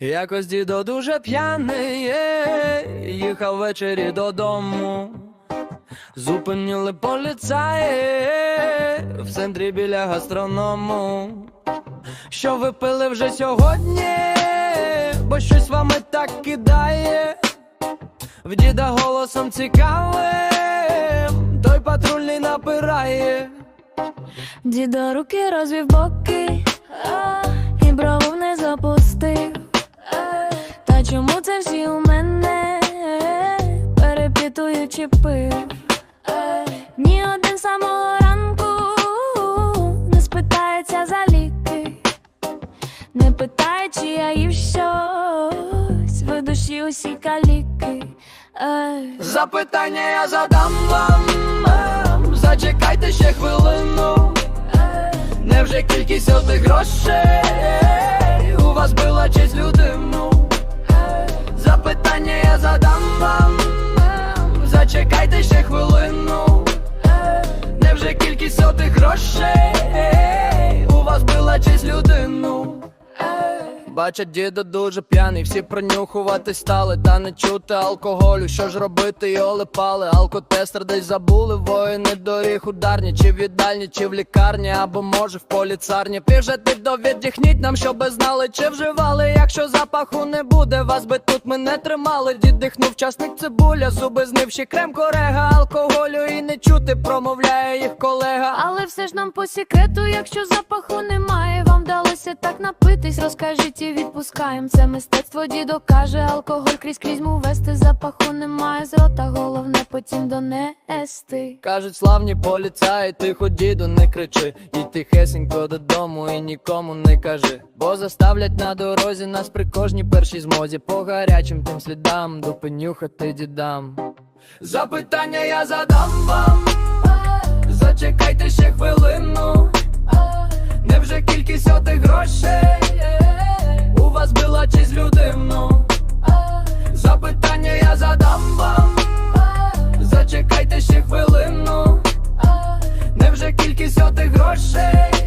Якось дідо дуже п'яний, їхав ввечері додому. Зупинили поліцаї в центрі біля гастроному. Що ви пили вже сьогодні, бо щось вами так кидає. В діда голосом цікавим, той патрульний напирає. Дідо руки розвів боки і брову вниз опустив. А, чому це всі у мене перепитуючи пив? Ні один самого ранку не спитається за ліки, не питає, чи я їв щось в душі усі каліки. Запитання я задам вам, зачекайте ще хвилину. Невже кількість отих грошей у вас була честь людину? Задам вам, зачекайте ще хвилину. Невже кількість сотих грошей у вас була честь людину? Бачать, діда дуже п'яний, всі пронюхувати стали, та не чути алкоголю. Що ж робити, його липали, алкотестер десь забули, воїни доріг ударні, чи в їдальні, чи в лікарні, або може в поліцарні. Піжете до віддихніть нам, щоби знали, чи вживали. Якщо запаху не буде, вас би тут ми не тримали. Дід дихнув часник цибуля, зуби знивши крем корега, алкоголю і не чути, промовляє їх колега. Але все ж нам по секрету, якщо запаху немає, вам вдалося так напитись, розкажіть і відпускаєм. Це мистецтво дідо каже, алкоголь крізь крізьму вести, запаху немає зла, головне потім донести. Кажуть, славні поліцаї, тихо, діду, не кричи. Їдь тихесенько додому і нікому не кажи. Бо заставлять на дорозі нас при кожній першій змозі. По гарячим тим слідам допенюхати дідам. Запитання я задам вам, зачекайте ще хвилину. не вже кількість отих грошей? your.